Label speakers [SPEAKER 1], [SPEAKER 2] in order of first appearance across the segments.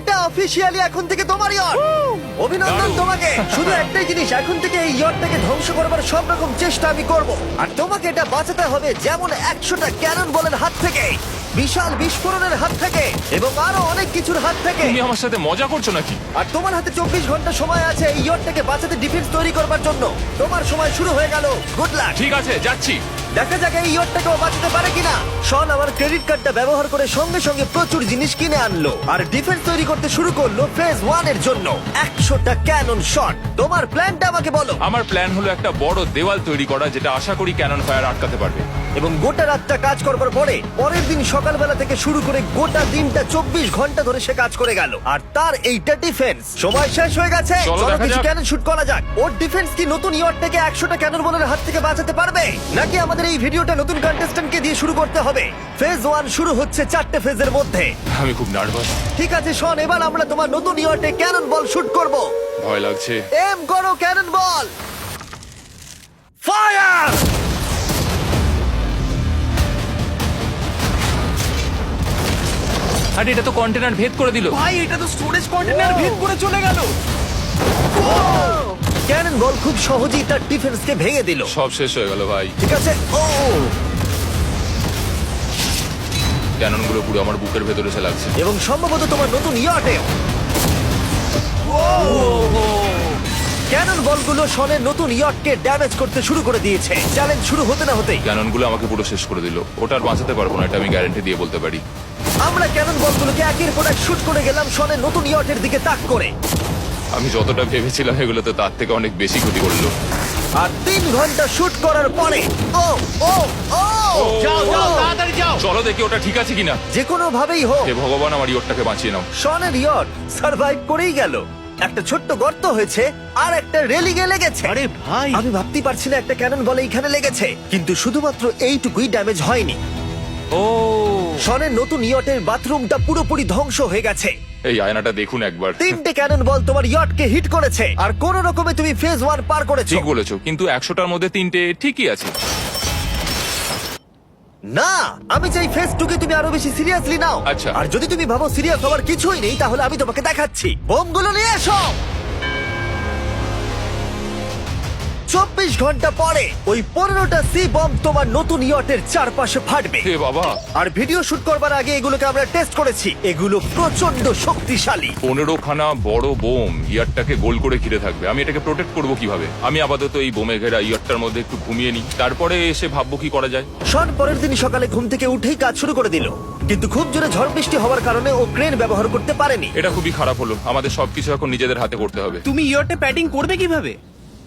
[SPEAKER 1] এটা অফিসিয়ালি এখন থেকে তোমার ইয়ট অভিনন্দন তোমাকে। শুধু একটাই জিনিস এখন থেকে এই ইয়টটাকে ধ্বংস করবার সব রকম চেষ্টা আমি করব। আর তোমাকে এটা বাঁচাতে হবে যেমন একশোটা ক্যানন বলের হাত থেকে বিশাল বিস্ফোরণের হাত থেকে এবং আরও অনেক কিছুর হাত থেকে।
[SPEAKER 2] তুমি আমার সাথে মজা করছ নাকি?
[SPEAKER 1] আর তোমার হাতে চব্বিশ ঘণ্টা সময় আছে এই ইয়টটাকে বাঁচাতে ডিফেন্স তৈরি করবার জন্য। তোমার সময় শুরু হয়ে গেল। গুড লাক
[SPEAKER 2] ঠিক আছে যাচ্ছি।
[SPEAKER 1] দেখা যাক এই ইয়টটাকেও বাঁচাতে পারে কিনা। শন আবার ক্রেডিট কার্ডটা ব্যবহার করে সঙ্গে সঙ্গে প্রচুর জিনিস কিনে আনলো। আর ডিফেন্স তৈরি করতে শুরু করল ফেজ ওয়ানের জন্য। একশোটা ক্যানন শট তোমার প্ল্যানটা আমাকে বলো।
[SPEAKER 2] আমার প্ল্যান হলো একটা বড় দেওয়াল তৈরি করা, যেটা আশা করি ক্যানন ফায়ার আটকাতে পারবে।
[SPEAKER 1] এবং গোটা রাতটা কাজ করবার পরে পরের দিন সকালবেলা থেকে শুরু করে গোটা দিনটা চব্বিশ ঘণ্টা ধরে সে কাজ করে গেল। আর তার এইটা ডিফেন্স সময় শেষ হয়ে গেছে।
[SPEAKER 2] চলো দেখা
[SPEAKER 1] কিছু
[SPEAKER 2] যাক।
[SPEAKER 1] ক্যানন শুট করা যাক। ওর ডিফেন্স কি নতুন ইয়র একশোটা ক্যানন বলের হাত থেকে বাঁচাতে পারবে? নাকি আমাদের এই ভিডিওটা নতুন কন্টেস্ট্যান্টকে দিয়ে শুরু করতে হবে? ফেজ ওয়ান শুরু হচ্ছে চারটে ফেজের মধ্যে।
[SPEAKER 2] আমি খুব নার্ভাস
[SPEAKER 1] ঠিক আছে শোন এবার আমরা তোমার নতুন ইয়র্টে ক্যানন বল শুট করব।
[SPEAKER 2] ভয় লাগছে।
[SPEAKER 1] এম করো ক্যানন বল ফায়ার
[SPEAKER 2] আরে এটা তো কন্টেনার ভেদ করে দিল।
[SPEAKER 3] ভাই এটা তো স্টোরেজ কন্টেনার ভেদ করে চলে গেল।
[SPEAKER 1] ক্যানন বল খুব সহজেই তার ডিফেন্সকে ভেঙে দিল।
[SPEAKER 2] সব শেষ হয়ে গেল ভাই।
[SPEAKER 1] ঠিক আছে? ও
[SPEAKER 2] ক্যাননগুলো পুরো আমার বুকের ভেতরে এসে লাগছে
[SPEAKER 1] এবং সম্ভবত তোমার নতুন ইয়র্টে ক্যানন বলগুলো শনের নতুন ইয়র্টকে ড্যামেজ করতে শুরু করে দিয়েছে। চ্যালেঞ্জ শুরু হতে না হতেই।
[SPEAKER 2] ক্যাননগুলো আমাকে পুরো শেষ করে দিল। ওটা আর বাঁচাতে পারব না এটা আমি গ্যারান্টি দিয়ে বলতে পারি।
[SPEAKER 1] আমরা ক্যানন বলগুলোকে একের পর এক শুট করে গেলাম শনের নতুন ইয়র্টের দিকে তাক করে।
[SPEAKER 2] আমি যতটা ভেবেছিলাম এগুলো তো তার থেকে অনেক বেশি ক্ষতি করল।
[SPEAKER 1] আর তিন ঘণ্টা শুট করার পরে ও ও ও!
[SPEAKER 3] যাও যাও তাড়াতাড়ি যাও!
[SPEAKER 2] চলো দেখি ওটা ঠিক আছে কিনা।
[SPEAKER 1] যে কোনো ভাবেই হোক।
[SPEAKER 2] হে ভগবান আমার ইয়রটাকে বাঁচিয়ে নাও।
[SPEAKER 1] শনের ইয়র্ট সার্ভাইভ করেই গেল। একটা ছোট্ট গর্ত হয়েছে আর একটা রেলিংয়ে লেগেছে।
[SPEAKER 3] আরে ভাই!
[SPEAKER 1] আমি ভাবতেই পারছি না একটা ক্যানন বলে এইখানে লেগেছে কিন্তু শুধুমাত্র এইটুকুই ড্যামেজ হয়নি।
[SPEAKER 2] ও।
[SPEAKER 1] শনের নতুন ইয়টের বাথরুমটা পুরোপুরি ধ্বংস হয়ে গেছে।
[SPEAKER 2] এই আয়নাটা দেখুন একবার।
[SPEAKER 1] তিনটে ক্যানন বল তোমার ইয়টকে হিট করেছে। আর কোন রকমে তুমি ফেজ ওয়ান পার করেছ।
[SPEAKER 2] ঠিক বলেছ কিন্তু একশোটার মধ্যে তিনটে ঠিকই আছে।
[SPEAKER 1] না আমি চাই ফেজ টুকে তুমি আরও বেশি সিরিয়াসলি নাও।
[SPEAKER 2] আচ্ছা।
[SPEAKER 1] আর যদি তুমি ভাবো সিরিয়াস হওয়ার কিছুই নেই তাহলে আমি তোমাকে দেখাচ্ছি। বোমগুলো নিয়ে এসো! চব্বিশ ঘণ্টা পরে ওই পনেরোটা সি বম তোমার নতুন ইয়টের চারপাশে ফাটবে।
[SPEAKER 2] হে বাবা।
[SPEAKER 1] আর ভিডিও শুট করবার আগে এগুলোকে আমরা টেস্ট করেছি। এগুলো প্রচণ্ড শক্তিশালী।
[SPEAKER 2] পনেরো খানা বড় বোম ইয়ারটাকে গোল করে ঘিরে থাকবে। আমি এটাকে প্রোটেক্ট করব কীভাবে? আমি আপাতত এই বোমে ঘেরা ইয়ারটার মধ্যে একটু ঘুমিয়ে নিই। তারপরে এসে ভাববো কি করা যায়।
[SPEAKER 1] শন পরের দিন সকালে ঘুম থেকে উঠেই কাজ শুরু করে দিল। কিন্তু খুব জোরে ঝড় বৃষ্টি হওয়ার কারণে ও ক্রেন ব্যবহার করতে পারেনি।
[SPEAKER 2] এটা খুবই খারাপ হলো। আমাদের সবকিছু এখন নিজেদের হাতে করতে হবে।
[SPEAKER 3] তুমি ইয়রটে প্যাডিং করবে কীভাবে?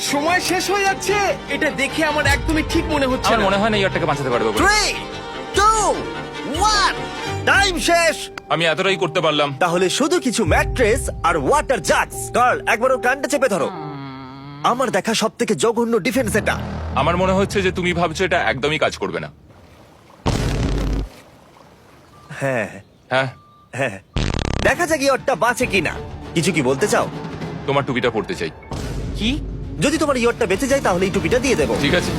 [SPEAKER 3] সময় শেষ হয়ে যাচ্ছে। এটা দেখে আমার একদমই ঠিক মনে হচ্ছে
[SPEAKER 2] আমার মনে হয় না ইয়রটাকে বাঁচাতে পারব।
[SPEAKER 1] থ্রি টু ওয়ান টাইম শেষ।
[SPEAKER 2] আমি এতটাই করতে পারলাম।
[SPEAKER 1] তাহলে শুধু কিছু ম্যাট্রেস আর ওয়াটার জাগস গার্ল একবার ওর কানটা চেপে ধরো। আমার দেখা সব থেকে জঘন্য ডিফেন্স এটা।
[SPEAKER 2] আমার মনে হচ্ছে যে তুমি ভাবছ এটা একদমই কাজ করবে না।
[SPEAKER 1] হ্যাঁ।
[SPEAKER 2] হ্যাঁ।
[SPEAKER 1] হ্যাঁ। দেখা যাক ইয়রটা বাঁচে কিনা। কিছু কি বলতে চাও?
[SPEAKER 2] তোমার টুপিটা পড়তে চাই।
[SPEAKER 3] কি?
[SPEAKER 1] যদি তোমার ইয়রটা বেঁচে যায় তাহলে এই টুপিটা দিয়ে দেবো।
[SPEAKER 2] ঠিক আছে।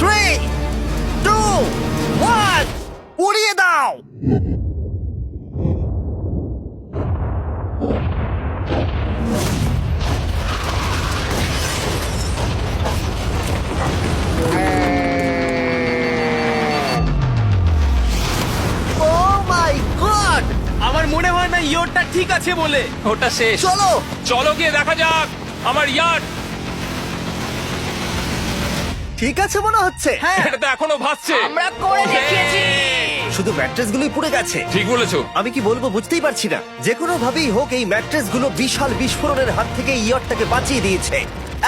[SPEAKER 1] থ্রি টু ওয়ান উড়িয়ে দাও! Oh my God!
[SPEAKER 3] আমার মনে হয় না ইয়রটা ঠিক আছে বলে।
[SPEAKER 2] ওটা শেষ।
[SPEAKER 1] চলো।
[SPEAKER 2] চলো গিয়ে দেখা যাক। আমার ইয়ার্ড
[SPEAKER 1] ঠিক আছে মনে হচ্ছে।
[SPEAKER 2] এটা তো এখনও ভাসছে।
[SPEAKER 3] আমরা করে দেখিয়েছি।
[SPEAKER 1] শুধু ম্যাট্রেস গুলোই পুড়ে গেছে।
[SPEAKER 2] ঠিক বলেছ।
[SPEAKER 1] আমি কি বলব বুঝতেই পারছি না। যে কোনো ভাবেই হোক এই ম্যাট্রেসগুলো বিশাল বিস্ফোরণের হাত থেকে ইয়রটাকে বাঁচিয়ে দিয়েছে।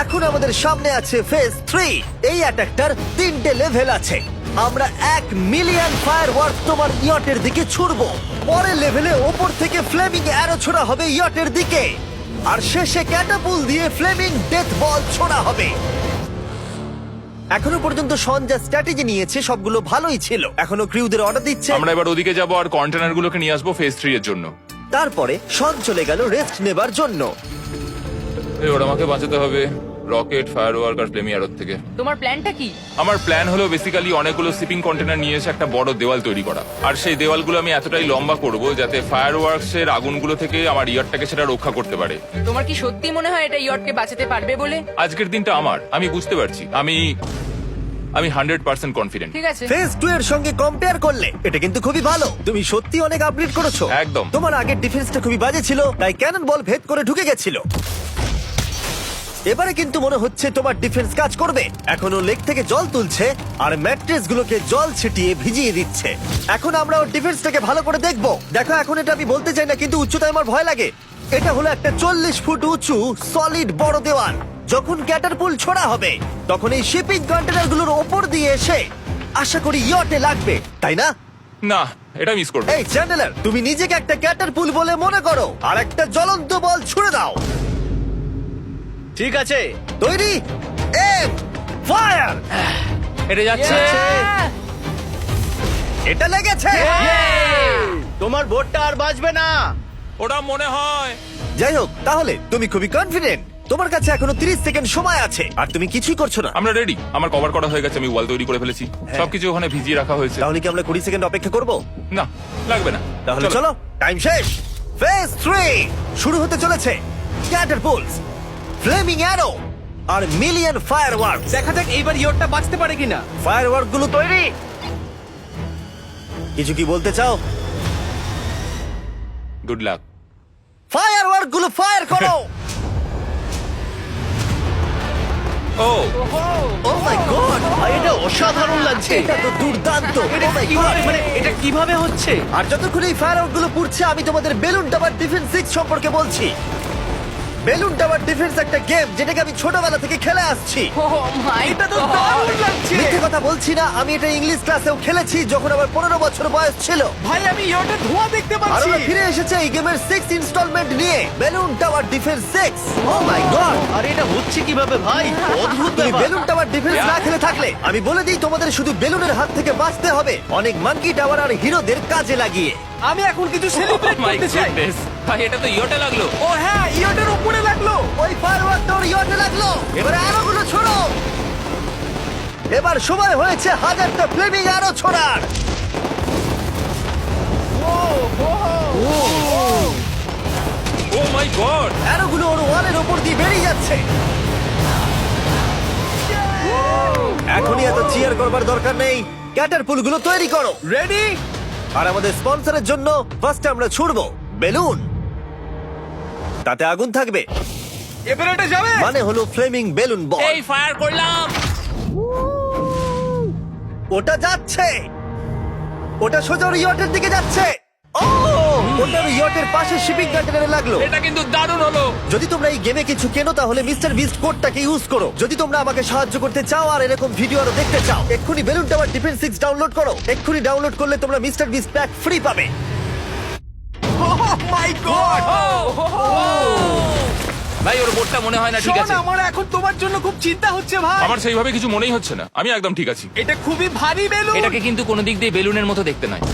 [SPEAKER 1] এখন আমাদের সামনে আছে ফেজ থ্রি এই অ্যাটাকটার তিনটে লেভেল আছে। আমরা এক মিলিয়ন ফায়ার ওয়ার্ক তোমার ইয়টের দিকে ছুড়বো। পরের লেভেলে ওপর থেকে ফ্লেমিং অ্যারো ছোড়া হবে ইয়টের দিকে। আর শেষে ক্যাটাপুল দিয়ে ফ্লেমিং ডেথ বল ছোড়া হবে। এখনও পর্যন্ত শন যা স্ট্র্যাটেজি নিয়েছে সবগুলো ভালোই ছিল। এখনও ক্রিউদের অর্ডার দিচ্ছে।
[SPEAKER 2] আমরা এবার ওদিকে যাব আর কন্টেনারগুলোকে নিয়ে আসব ফেজ থ্রি এর জন্য।
[SPEAKER 1] তারপরে শন চলে গেল রেস্ট নেবার জন্য।
[SPEAKER 2] ওরা আমাকে বাঁচাতে হবে। রকেট ফায়ার ওয়ার্ক আর ফ্লেমি থেকে।
[SPEAKER 4] তোমার প্ল্যানটা কি?
[SPEAKER 2] আমার প্ল্যান হলো বেসিক্যালি অনেকগুলো শিপিং কন্টেনার নিয়ে এসে একটা বড় দেওয়াল তৈরি করা। আর সেই দেওয়ালগুলো আমি এতটাই লম্বা করব যাতে ফায়ার ওয়ার্কস এর আগুনগুলো থেকে আমার ইয়ারটাকে সেটা রক্ষা করতে পারে।
[SPEAKER 4] তোমার কি সত্যি মনে হয় এটা ইয়টকে বাঁচাতে পারবে বলে?
[SPEAKER 2] আজকের দিনটা আমার আমি বুঝতে পারছি। আমি আমি হান্ড্রেড পার্সেন্ট কনফিডেন্ট
[SPEAKER 4] ঠিক আছে।
[SPEAKER 1] ফেজ টু এর সঙ্গে কম্পেয়ার করলে এটা কিন্তু খুবই ভালো। তুমি সত্যি অনেক আপগ্রেড করেছ।
[SPEAKER 2] একদম।
[SPEAKER 1] তোমার আগের ডিফেন্সটা খুবই বাজে ছিল তাই ক্যানন বল ভেদ করে ঢুকে গেছিল। এবারে কিন্তু মনে হচ্ছে তোমার ডিফেন্স কাজ করবে। এখনও লেক থেকে জল তুলছে আর ম্যাট্রেস গুলোকে জল ছিটিয়ে ভিজিয়ে দিচ্ছে। এখন আমরা ওর ডিফেন্সটাকে ভালো করে দেখব। দেখো এখন এটা আমি বলতে চাই না কিন্তু উচ্চতায় আমার ভয় লাগে। এটা হলো একটা চল্লিশ ফুট উঁচু সলিড বড় দেওয়াল। যখন ক্যাটারপুল ছোড়া হবে তখন এই শিপিং কন্টেনারগুলোর ওপর দিয়ে এসে আশা করি ইয়টে লাগবে। তাই না?
[SPEAKER 2] না এটা মিস করব।
[SPEAKER 1] এই চ্যানেলার তুমি নিজেকে একটা ক্যাটারপুল বলে মনে করো। আর একটা জ্বলন্ত বল ছুড়ে দাও।
[SPEAKER 3] ঠিক আছে।
[SPEAKER 1] তৈরি? এম ফায়ার
[SPEAKER 2] এটা যাচ্ছে।
[SPEAKER 1] এটা লেগেছে।
[SPEAKER 3] তোমার বোটটা আর বাজবে না।
[SPEAKER 2] ওটা মনে হয়।
[SPEAKER 1] যাই হোক তাহলে তুমি খুবই কনফিডেন্ট তোমার কাছে এখনও 30 সেকেন্ড সময় আছে আর তুমি কিছুই করছ না।
[SPEAKER 2] আমরা রেডি আমার কভার করা হয়ে গেছে আমি ওয়াল তৈরি করে ফেলেছি।
[SPEAKER 1] হ্যাঁ।
[SPEAKER 2] সবকিছু ওখানে ভিজিয়ে রাখা হয়েছে।
[SPEAKER 1] তাহলে কি আমরা 20 সেকেন্ড অপেক্ষা করব?
[SPEAKER 2] না লাগবে না।
[SPEAKER 1] তাহলে চলো। টাইম শেষ। ফেজ 3 শুরু হতে চলেছে। ক্যাটারপুলস ফ্লেমিং অ্যারো আর মিলিয়ন ফায়ারওয়ার্কস
[SPEAKER 3] দেখা যাক এইবার ইয়টটা বাঁচতে পারে কিনা।
[SPEAKER 1] ফায়ারওয়ার্কগুলো তৈরি। কিছু কি বলতে চাও?
[SPEAKER 2] গুড লাক
[SPEAKER 1] ফায়ারওয়ার্কগুলো ফায়ার করো।
[SPEAKER 2] ও।
[SPEAKER 1] ও মাই গড
[SPEAKER 3] এটা অসাধারণ লাগছে।
[SPEAKER 1] এটা তো দুর্দান্ত।
[SPEAKER 3] এটা
[SPEAKER 1] Oh
[SPEAKER 3] কীভাবে মানে এটা কীভাবে হচ্ছে?
[SPEAKER 1] আর যতক্ষণ এই ফায়ারগুলো পুড়ছে আমি তোমাদের বেলুন টাওয়ার ডিফেন্স সিক্স সম্পর্কে বলছি। বেলুন টাওয়ার ডিফেন্স একটা গেম যেটাকে আমি ছোটবেলা থেকে খেলে আসছি।
[SPEAKER 4] ও মাই
[SPEAKER 3] এটা তো দারুণ লাগছে।
[SPEAKER 1] মিথ্যে কথা বলছি না আমি এটা ইংলিশ ক্লাসেও খেলেছি যখন আমার পনেরো বছর বয়স ছিল।
[SPEAKER 3] ভাই আমি ইয়টের ধোঁয়া দেখতে
[SPEAKER 1] আর
[SPEAKER 3] পাচ্ছি।
[SPEAKER 1] আমরা ফিরে এসেছে এই গেমের সিক্স ইনস্টলমেন্ট নিয়ে balloon tower defence six oh my god
[SPEAKER 3] আর এটা হচ্ছে কীভাবে ভাই? অদ্ভুত
[SPEAKER 1] তুমি
[SPEAKER 3] ব্যাপার।
[SPEAKER 1] বেলুন টাওয়ার ডিফেন্স না খেলে থাকলে আমি বলে দিই তোমাদের শুধু বেলুনের হাত থেকে বাঁচতে হবে। অনেক মাঙ্কি টাওয়ার আর হিরোদের কাজে লাগিয়ে।
[SPEAKER 3] আমি এখন কিছু সেলিব্রেট করতে চাই।
[SPEAKER 2] ভাই এটা তো ইয়োটে লাগল।
[SPEAKER 3] ও হ্যাঁ ইয়টের উপরে লাগল।
[SPEAKER 1] ওই ফায়ারওয়ার্ক তোর ইয়টে লাগল। এবারে আরও গুলো ছোড়ো। এবার সময় হয়েছে হাজারটা ফ্লেমিং আরও ছোড়ার।
[SPEAKER 2] ও মাই গড
[SPEAKER 1] অ্যারোগুলো ওর ওয়ালের ওপর দিয়ে বেরিয়ে যাচ্ছে। এখনই এত চিয়ার করবার দরকার নেই। ক্যাটারপুলগুলো তৈরি করো।
[SPEAKER 3] রেডি
[SPEAKER 1] আর আমাদের স্পন্সরের জন্য ফার্স্টে আমরা ছুড়বো বেলুন। তাতে আগুন থাকবে।
[SPEAKER 3] এবার এটা যাবে?
[SPEAKER 1] মানে হলো ফ্লেমিং বেলুন বল
[SPEAKER 2] এই ফায়ার করলাম।
[SPEAKER 1] ওটা যাচ্ছে। ওটা সোজা রিওয়ার্ডের দিকে যাচ্ছে। ও ওটা ওর ইয়টের পাশে শিপিং কন্টেনারে লাগল।
[SPEAKER 2] এটা কিন্তু দারুণ হলো।
[SPEAKER 1] যদি তোমরা এই গেমে কিছু কেনো তাহলে মিস্টার বিস্ট কোডটাকে ইউজ করো। যদি তোমরা আমাকে সাহায্য করতে চাও আর এরকম ভিডিও আরও দেখতে চাও এক্ষুনি balloon tower defence six download করো। এক্ষুনি ডাউনলোড করলে তোমরা মিস্টার বিস্ট প্যাক ফ্রি পাবে।
[SPEAKER 3] মাই গড
[SPEAKER 2] ভাই ওর বোর্ডটা মনে হয় না ঠিক আছে।
[SPEAKER 3] আমার এখন তোমার জন্য খুব চিন্তা হচ্ছে ভাই।
[SPEAKER 2] আমার সেইভাবে কিছু মনেই হচ্ছে না। আমি একদম ঠিক আছি।
[SPEAKER 3] এটা খুবই ভারী বেলুন
[SPEAKER 5] এটাকে কিন্তু কোনো দিক দিয়ে বেলুনের মতো দেখতে নয়।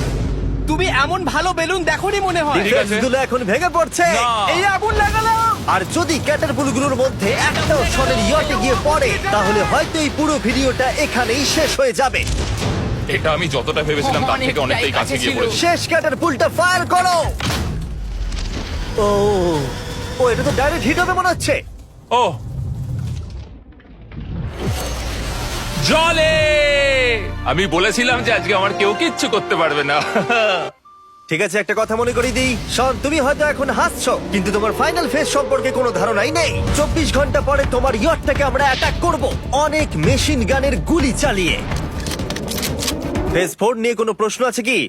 [SPEAKER 3] তুমি এমন ভালো বেলুন দেখোনি মনে হয়।
[SPEAKER 2] ঠিক আছে।
[SPEAKER 1] গুলো এখন ভেঙে পড়ছে।
[SPEAKER 2] না।
[SPEAKER 3] এই আগুন লাগালাম।
[SPEAKER 1] আর যদি ক্যাটারপুলগুলোর মধ্যে একটাও শনের ইয়টে গিয়ে পড়ে তাহলে হয়তো এই পুরো ভিডিওটা এখানেই শেষ হয়ে যাবে।
[SPEAKER 2] এটা আমি যতটা ভেবেছিলাম তার থেকে অনেকটাই কাছে গিয়ে পড়েছে।
[SPEAKER 1] শেষ ক্যাটারপুলটা ফায়ার করো। ও ও এটা তো ডাইরেক্ট হিট হবে মনে হচ্ছে।
[SPEAKER 2] ও জলে। আমি বলেছিলাম যে আজকে আমার কেউ কিচ্ছু করতে পারবে না।
[SPEAKER 1] ঠিক আছে একটা কথা মনে করি দিই। শন তুমি হয়তো এখন হাসছো কিন্তু তোমার ফাইনাল ফেজ সম্পর্কে কোনো ধারণাই নেই। চব্বিশ ঘণ্টা পরে তোমার ইয়টটাকে আমরা অ্যাটাক করব অনেক মেশিন গানের গুলি চালিয়ে। ফেজ ফোর নিয়ে কোনো প্রশ্ন আছে কি?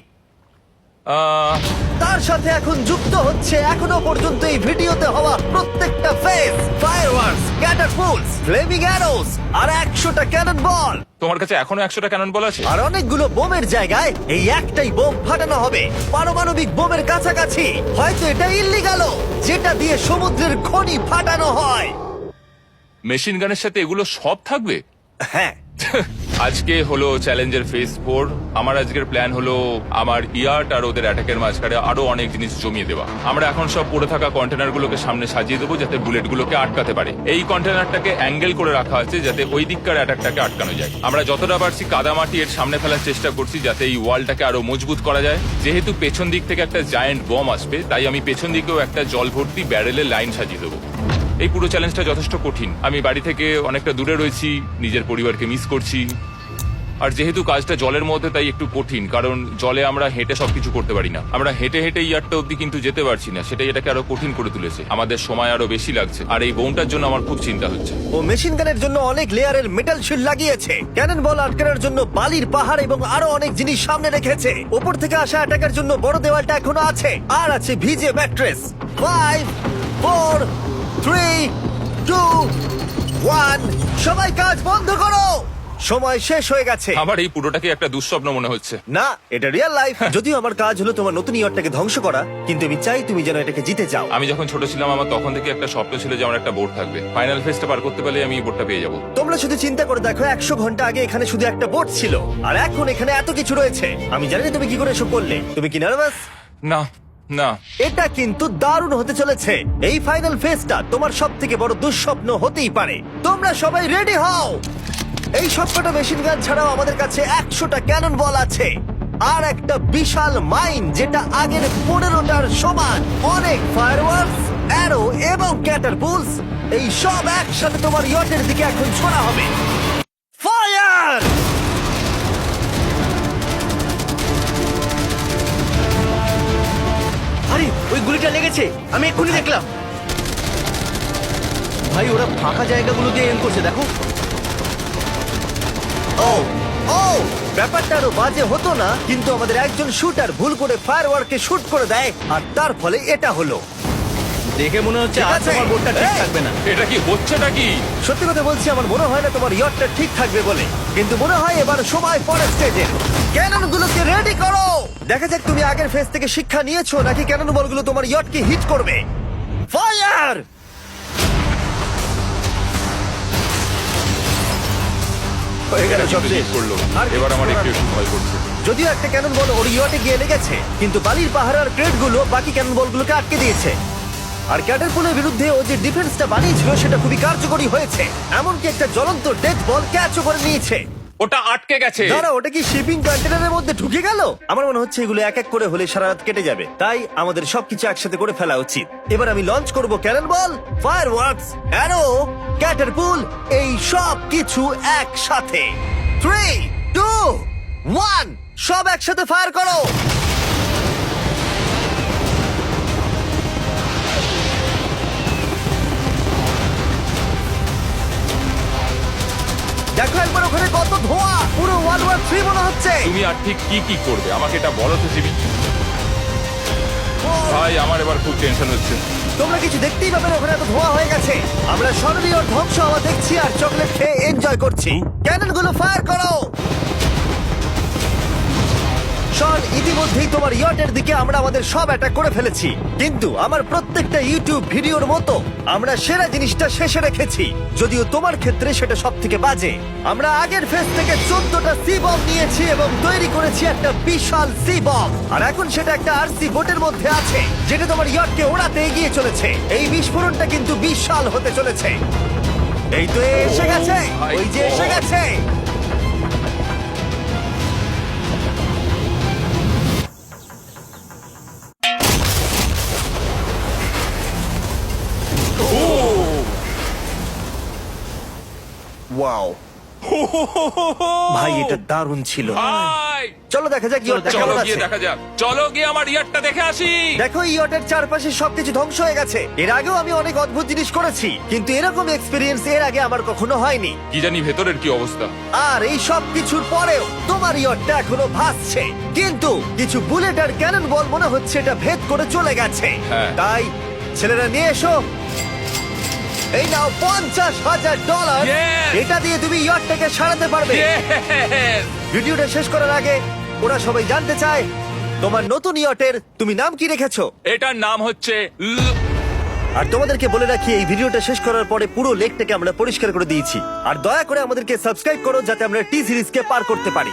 [SPEAKER 2] আহ,
[SPEAKER 1] তার সাথে এখন যুক্ত হচ্ছে এখনও পর্যন্ত এই ভিডিওতে হওয়া প্রত্যেকটা face fireworks catapults flaming arrows আর একশোটা ক্যানন বল
[SPEAKER 2] তোমার কাছে এখনও একশোটা ক্যানন বল আছে?
[SPEAKER 1] আর অনেকগুলো বোমের জায়গায় এই একটাই বোম ফাটানো হবে। পারমাণবিক বোমের কাছাকাছি। হয়তো এটা ইল্লিগাল যেটা দিয়ে সমুদ্রের খনি ফাটানো হয়।
[SPEAKER 2] মেশিন গানের সাথে এগুলো সব থাকবে?
[SPEAKER 1] হ্যাঁ।
[SPEAKER 2] আজকে হলো চ্যালেঞ্জের ফেজ ফোর আমার আজকের প্ল্যান হলো আমার ইয়ার্ট আর ওদের অ্যাটাকের মাঝখানে আরও অনেক জিনিস জমিয়ে দেওয়া। আমরা এখন সব পড়ে থাকা কন্টেনার গুলোকে সামনে সাজিয়ে দেবো যাতে বুলেট গুলোকে আটকাতে পারে। এই কন্টেনারটাকে অ্যাঙ্গেল করে রাখা আছে যাতে ওই দিককার অ্যাটাকটাকে আটকানো যায়। আমরা যতটা পারছি কাদামাটি এর সামনে ফেলার চেষ্টা করছি যাতে এই ওয়ালটাকে আরও মজবুত করা যায়। যেহেতু পেছন দিক থেকে একটা জায়ান্ট বম আসবে, তাই আমি পেছন দিকেও একটা জল ভর্তি ব্যারেলের লাইন সাজিয়ে দেবো। এই পুরো চ্যালেঞ্জটা যথেষ্ট কঠিন। আমি বাড়ি থেকে অনেকটা দূরে রয়েছি, নিজের পরিবারকে মিস করছি। আর যেহেতু কাজটা জলের মধ্যে, তাই একটু কঠিন, কারণ জলে আমরা হেঁটে সবকিছু করতে পারি না। আমরা হেঁটে হেঁটে ইয়ারটা অব্দি কিন্তু যেতে পারছি না, সেটাই এটাকে আরও কঠিন করে তুলেছে। আমাদের সময় আরও বেশি লাগছে, আর এই বোনটার জন্য আমার খুব চিন্তা হচ্ছে।
[SPEAKER 1] ও মেশিন গানের জন্য অনেক লেয়ারের মেটাল শিল্ড লাগিয়েছে। ক্যানন বল আটকানোর জন্য বালির পাহাড় এবং আরও অনেক জিনিস সামনে রেখেছে। ওপর থেকে আসা অ্যাটাকের জন্য বড় দেওয়ালটা এখনও আছে। আর আছে ভিজে mattress five four three two one সবাই কাজ বন্ধ করো। সময় শেষ হয়ে গেছে।
[SPEAKER 2] আমার এই পুরোটাকে একটা দুঃস্বপ্ন মনে হচ্ছে।
[SPEAKER 1] না এটা রিয়েল লাইফ যদিও আমার কাজ হলো তোমার নতুন ইয়ারটাকে ধ্বংস করা কিন্তু আমি চাই তুমি যেন এটাকে জিতে যাও।
[SPEAKER 2] আমি যখন ছোট ছিলাম আমার তখন থেকে একটা স্বপ্ন ছিল যে আমার একটা বোর্ড থাকবে। ফাইনাল ফেজটা পার করতে পারলে আমি এই বোর্ডটা পেয়ে যাব।
[SPEAKER 1] তোমরা শুধু চিন্তা করে দেখো একশো ঘণ্টা আগে এখানে শুধু একটা বোর্ড ছিল। আর এখন এখানে এত কিছু রয়েছে। আমি জানি না তুমি কি করে এসব করলে। তুমি কি নার্ভাস
[SPEAKER 2] না না।
[SPEAKER 1] এটা কিন্তু দারুণ হতে চলেছে। এই ফাইনাল ফেজটা তোমার সব থেকে বড় দুঃস্বপ্ন হতেই পারে। তোমরা সবাই রেডি হও। এই সবকটা মেশিন গান ছাড়াও আমাদের কাছে একশোটা ক্যানন বল আছে। আর একটা বিশাল মাইন যেটা আগের পনেরোটার সমান। অনেক ফায়ারওয়ার্কস অ্যারো এবং ক্যাটারপুলস এই সব একসাথে তোমার ইয়টের দিকে এখন ছোড়া হবে।
[SPEAKER 3] লেগেছে আমি এক্ষুনি দেখলাম। ভাই ওরা ফাঁকা জায়গাগুলো দিয়ে এম করছে দেখো।
[SPEAKER 1] ও ও ব্যাপারটা আরও বাজে হতো না কিন্তু আমাদের একজন শুটার ভুল করে ফায়ার ফায়ারওয়ার্ককে শুট করে দেয় আর তার ফলে এটা হলো।
[SPEAKER 3] দেখে মনে হচ্ছে
[SPEAKER 1] ঠিক
[SPEAKER 3] আর
[SPEAKER 1] আছে।
[SPEAKER 3] তোমার বোর্ডটা ঠিক
[SPEAKER 1] এই!
[SPEAKER 3] থাকবে না।
[SPEAKER 2] এটা কি হচ্ছেটা কি?
[SPEAKER 1] সত্যি কথা বলছি আমার মনে হয় না তোমার ইয়টটা ঠিক থাকবে বলে। কিন্তু মনে হয় এবার সময় পরের স্টেজে ক্যানন গুলোকে রেডি করো! দেখা যাক তুমি আগের ফেজ থেকে শিক্ষা নিয়েছো নাকি ক্যানন বলগুলো তোমার ইয়টকে হিট করবে। ফায়ার হয়ে গেল সব শেষ।
[SPEAKER 2] করল।
[SPEAKER 1] আর
[SPEAKER 2] এবার আমার
[SPEAKER 1] কিছু
[SPEAKER 2] একটু
[SPEAKER 1] করার
[SPEAKER 2] একটু ভয় করছে।
[SPEAKER 1] যদিও একটা ক্যানন বল ওর ইয়টে গিয়ে লেগেছে কিন্তু বালির পাহাড় আর ক্রেটগুলো বাকি ক্যানন বলগুলোকে আটকে দিয়েছে। আর ক্যাটারপুলের বিরুদ্ধে ও যে ডিফেন্সটা বানিয়েছিল সেটা খুবই কার্যকরী হয়েছে। এমনকি একটা জ্বলন্ত ডেথ বল ক্যাচও করে নিয়েছে।
[SPEAKER 2] ওটা আটকে গেছে।
[SPEAKER 1] দাঁড়া ওটা কি শিপিং কন্টেনারের মধ্যে ঢুকে গেল? আমার মনে হচ্ছে এগুলো এক এক করে হলে সারা রাত কেটে যাবে। তাই আমাদের সবকিছু একসাথে করে ফেলা উচিত। এবার আমি লঞ্চ করব cannon ball fire works arrow catapult এই সব কিছু একসাথে। থ্রি টু ওয়ান সব একসাথে ফায়ার করো। ধোঁয়া পুরো ওয়ার্ল্ড ওয়ার থ্রি মনে হচ্ছে।
[SPEAKER 2] তুমি আর ঠিক কি কি করবে? আমাকে এটা বলো তো জিবি ভাই আমার এবার খুব টেনশন হচ্ছে।
[SPEAKER 1] তোমরা কিছু দেখতেই পাবে না, ওখানে এত ধোঁয়া হয়ে গেছে। আমরা স্বর্ণীয় ধ্বংস হওয়া দেখছি আর চকলেট খেয়ে এনজয় করছি। ক্যাননগুলো ফায়ার করো! শন ইতিমধ্যেই তোমার ইয়টের দিকে আমরা আমাদের সব অ্যাটাক করে ফেলেছি। কিন্তু আমার প্রত্যেকটা ইউটিউব ভিডিওর মতো আমরা সেরা জিনিসটা শেষে রেখেছি। যদিও তোমার ক্ষেত্রে সেটা সব থেকে বাজে। আমরা আগের ফেজ থেকে চোদ্দটা সি বম নিয়েছি এবং তৈরি করেছি একটা বিশাল সি বম আর এখন সেটা একটা আরসি বোটের মধ্যে আছে যেটা তোমার ইয়টকে ওড়াতে এগিয়ে চলেছে। এই বিস্ফোরণটা কিন্তু বিশাল হতে চলেছে। এই তো এসে গেছে! ওই যে এসে. গেছে! ওয়াও ভাই এটা দারুণ ছিল।
[SPEAKER 2] ভাই।
[SPEAKER 1] চলো দেখা যাক ইয়টটা
[SPEAKER 2] চলো
[SPEAKER 1] কেমন
[SPEAKER 2] গিয়ে
[SPEAKER 1] আছে
[SPEAKER 2] দেখা যাক। চলো গিয়ে আমার ইয়ারটা দেখে আসি।
[SPEAKER 1] দেখো ইয়টের চারপাশে সবকিছু ধ্বংস হয়ে গেছে। এর আগেও আমি অনেক অদ্ভুত জিনিস করেছি কিন্তু এরকম এক্সপিরিয়েন্স এর আগে আমার কখনো হয়নি।
[SPEAKER 2] কি জানি ভেতরের কি অবস্থা।
[SPEAKER 1] আর এই সব কিছুর পরেও তোমার ইয়টটা এখনও ভাসছে। কিন্তু কিছু বুলেট আর ক্যানন বল মনে হচ্ছে এটা ভেদ করে চলে গেছে।
[SPEAKER 2] হ্যাঁ।
[SPEAKER 1] তাই ছেলেরা নিয়ে এসো। এই নাও পঞ্চাশ হাজার ডলার।
[SPEAKER 2] Yes!
[SPEAKER 1] এটা দিয়ে তুমি ইয়টটাকে সারাতে পারবে।
[SPEAKER 2] Yes!
[SPEAKER 1] ভিডিওটা শেষ করার আগে ওরা সবাই জানতে চায় তোমার নতুন ইয়টের তুমি নাম কি রেখেছো?
[SPEAKER 2] এটার নাম হচ্ছে ল-
[SPEAKER 1] আর তোমাদেরকে বলে রাখি এই ভিডিওটা শেষ করার পরে পুরো লেকটাকে আমরা পরিষ্কার করে দিয়েছি। আর দয়া করে আমাদেরকে সাবস্ক্রাইব করো যাতে আমরা টি সিরিজকে পার করতে পারি।